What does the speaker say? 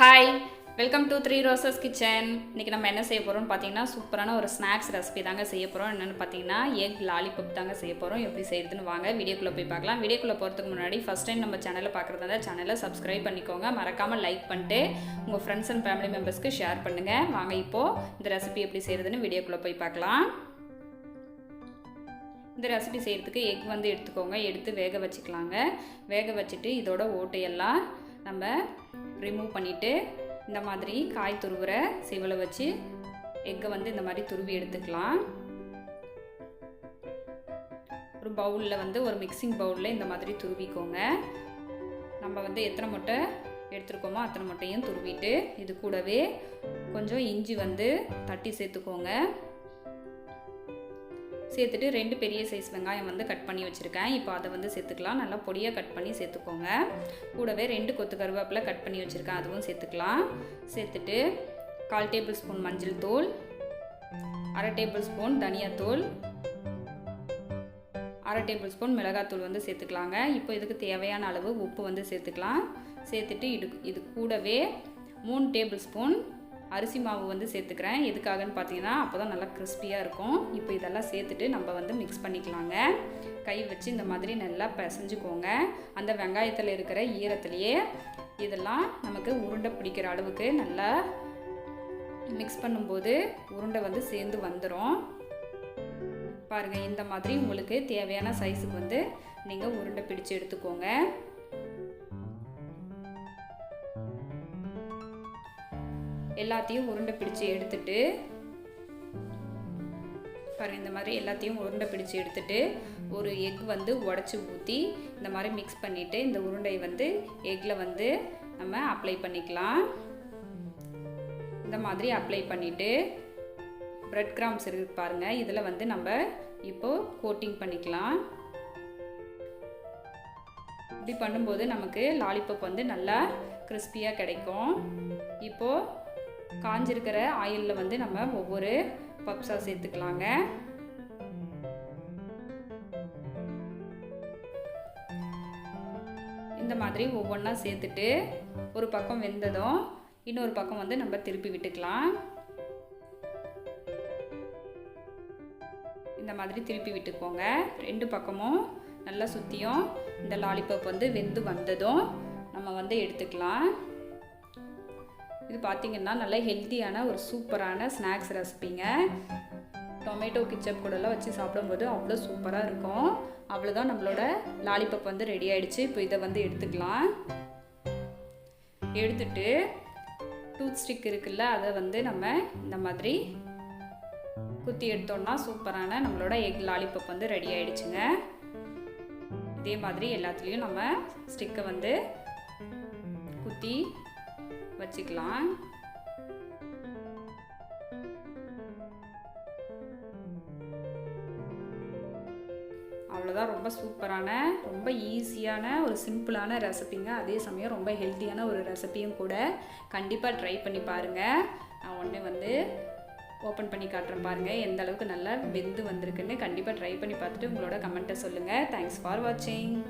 Hi welcome to three roses kitchen இன்றைக்கி நம்ம என்ன செய்ய போகிறோம்னு பார்த்தீங்கன்னா சூப்பரான ஒரு ஸ்நாக்ஸ் ரெசிபி தாங்க செய்ய போகிறோம் என்னென்னு பார்த்தீங்கன்னா எக் லாலிபப் தாங்க செய்ய போகிறோம் எப்படி செய்யுதுன்னு வாங்க வீடியோக்குள்ளே போய் பார்க்கலாம். வீடியோக்குள்ளே போகிறதுக்கு முன்னாடி ஃபஸ்ட் டைம் நம்ம சேனலை பார்க்குறதா இருந்தால் சேனலை சப்ஸ்கிரைப் பண்ணிக்கோங்க. மறக்காமல் லைக் பண்ணிட்டு உங்கள் ஃப்ரெண்ட்ஸ் அண்ட் ஃபேமிலி மெம்பர்ஸ்க்கு ஷேர் பண்ணுங்கள் வாங்க இப்போது இந்த ரெசிபி எப்படி செய்கிறதுன்னு வீடியோக்குள்ளே போய் பார்க்கலாம். இந்த ரெசிபி செய்கிறதுக்கு எக் வந்து எடுத்துக்கோங்க. எடுத்து வேக வச்சுக்கலாங்க. வேக வச்சுட்டு இதோட ஓட்டையெல்லாம் நம்ம ரிமூவ் பண்ணிவிட்டு இந்த மாதிரி காய் துருவுற சிவலை வச்சு எக்கை வந்து இந்த மாதிரி துருவி எடுத்துக்கலாம். ஒரு பவுலில் வந்து ஒரு மிக்சிங் பவுலில் இந்த மாதிரி துருவிக்கோங்க. நம்ம வந்து எத்தனை முட்டை எடுத்துருக்கோமோ அத்தனை முட்டையும் துருவிட்டு இது கூடவே கொஞ்சம் இஞ்சி வந்து தட்டி சேர்த்துக்கோங்க. சேர்த்துட்டு ரெண்டு பெரிய சைஸ் வெங்காயம் வந்து கட் பண்ணி வச்சுருக்கேன். இப்போ அதை வந்து சேர்த்துக்கலாம். நல்லா பொடியாக கட் பண்ணி சேர்த்துக்கோங்க. கூடவே ரெண்டு கொத்து கருவேப்பிலை கட் பண்ணி வச்சுருக்கேன். அதுவும் சேர்த்துக்கலாம். சேர்த்துட்டு கால் டேபிள் ஸ்பூன் மஞ்சள் தூள் அரை டேபிள் ஸ்பூன் தனியாத்தூள் அரை டேபிள் ஸ்பூன் மிளகாத்தூள் வந்து சேர்த்துக்கலாங்க. இப்போ இதுக்கு தேவையான அளவு உப்பு வந்து சேர்த்துக்கலாம். சேர்த்துட்டு இது இது கூடவே மூணு டேபிள் ஸ்பூன் அரிசி மாவு வந்து சேர்த்துக்கிறேன். எதுக்காகன்னு பார்த்தீங்கன்னா அப்போ தான் நல்லா கிறிஸ்பியாக இருக்கும். இப்போ இதெல்லாம் சேர்த்துட்டு நம்ம வந்து மிக்ஸ் பண்ணிக்கலாங்க. கை வச்சு இந்த மாதிரி நல்லா பிசைஞ்சுக்கோங்க. அந்த வெங்காயத்தில் இருக்கிற ஈரத்துலேயே இதெல்லாம் நமக்கு உருண்டை பிடிக்கிற அளவுக்கு நல்லா மிக்ஸ் பண்ணும்போது உருண்டை வந்து சேர்ந்து வந்துடும் பாருங்கள் இந்த மாதிரி உங்களுக்கு தேவையான சைஸுக்கு வந்து நீங்கள் உருண்டை பிடிச்சு எடுத்துக்கோங்க. எல்லாத்தையும் உருண்டை பிடிச்சு எடுத்துட்டு பாருங்க இந்த மாதிரி எல்லாத்தையும் உருண்டை பிடிச்சு எடுத்துட்டு ஒரு எக் வந்து உடச்சி ஊற்றி இந்த மாதிரி மிக்ஸ் பண்ணிவிட்டு இந்த உருண்டை வந்து எக்கில் வந்து நம்ம அப்ளை பண்ணிக்கலாம். இந்த மாதிரி அப்ளை பண்ணிவிட்டு ப்ரெட் கிராம்ஸ் இருக்கு பாருங்கள் இதில் வந்து நம்ம இப்போது கோட்டிங் பண்ணிக்கலாம். இப்படி பண்ணும்போது நமக்கு லாலிபப் வந்து நல்லா கிறிஸ்பியாக கிடைக்கும். இப்போது காஞ்சிருக்கிற ஆயிலில் வந்து நம்ம ஒவ்வொரு பப்ஸாக சேர்த்துக்கலாங்க. இந்த மாதிரி ஒவ்வொன்றா சேர்த்துட்டு ஒரு பக்கம் வெந்ததும் இன்னொரு பக்கம் வந்து நம்ம திருப்பி விட்டுக்கலாம். இந்த மாதிரி திருப்பி விட்டுக்கோங்க. ரெண்டு பக்கமும் நல்லா சுற்றியும் இந்த லாலிபப் வந்து வெந்து வந்ததும் நம்ம வந்து எடுத்துக்கலாம். இது பார்த்திங்கன்னா நல்ல ஹெல்த்தியான ஒரு சூப்பரான ஸ்நாக்ஸ் ரெசிபிங்க டொமேட்டோ கிச்சப் கூடலாம் வச்சு சாப்பிடும்போது அவ்வளோ சூப்பராக இருக்கும். அவ்வளோதான் நம்மளோட லாலிபப் வந்து ரெடி ஆகிடுச்சு இப்போ இதை வந்து எடுத்துக்கலாம். எடுத்துட்டு டூத் ஸ்டிக் இருக்குல்ல அதை வந்து நம்ம இந்த மாதிரி குத்தி எடுத்தோம்னா சூப்பரான நம்மளோட எக் லாலிபப் வந்து ரெடி ஆகிடுச்சுங்க இதே மாதிரி எல்லாத்துலேயும் நம்ம ஸ்டிக்கை வந்து குத்தி வச்சுக்கலாம். அவ்வளோதான் ரொம்ப சூப்பரான ரொம்ப ஈஸியான ஒரு சிம்பிளான ரெசிபிங்க. அதே சமயம் ரொம்ப ஹெல்த்தியான ஒரு ரெசிபியும் கூட கண்டிப்பாக ட்ரை பண்ணி பாருங்கள் நான் உடனே வந்து ஓப்பன் பண்ணி காட்டுறேன் பாருங்கள் எந்த அளவுக்கு நல்லா வெந்து வந்திருக்குன்னு கண்டிப்பாக ட்ரை பண்ணி பார்த்துட்டு உங்களோட கமெண்ட்டை சொல்லுங்கள் தேங்க்ஸ் ஃபார் வாட்சிங்